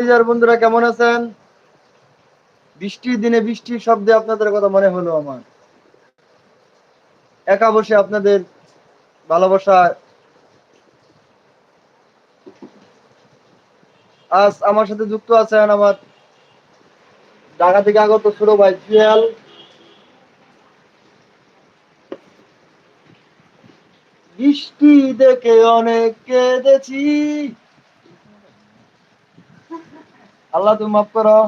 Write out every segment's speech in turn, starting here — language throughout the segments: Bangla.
বন্ধুরা কেমন আছেন? বৃষ্টির দিনে বৃষ্টির শব্দে আপনাদের কথা মনে হলো আমার। একা বসে আপনাদের ভালোবাসা। আজ আমার সাথে যুক্ত আছেন আমার ঢাকা থেকে আগত ছোট ভাই জুয়েল। বৃষ্টি দেখে অনেক কেঁদেছি। আল্লাহ তুমি মাফ করো।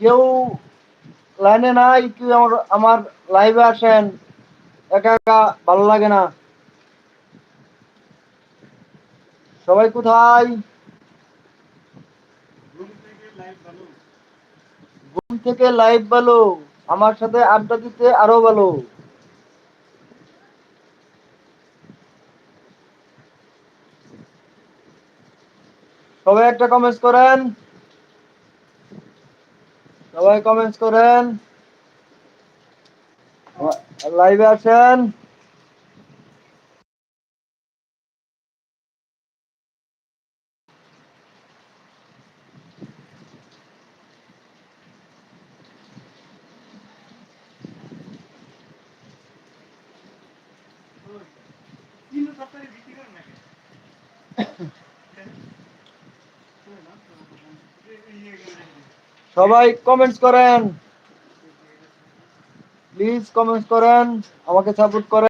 কেউ লাইনে নাই, কেউ আমার আমার লাইভে আসেন, একা একা ভালো লাগে না। সবাই কোথায়? ঘুম থেকে লাইভ ভালো। আমার সাথে আড্ডা দিতে আরও ভালো। সবাই একটা কমেন্টস করেন। সবাই কমেন্টস করেন। লাইভে আসেন সবাই কমেন্টস করেন। প্লিজ কমেন্টস করেন আমাকে সাপোর্ট করেন।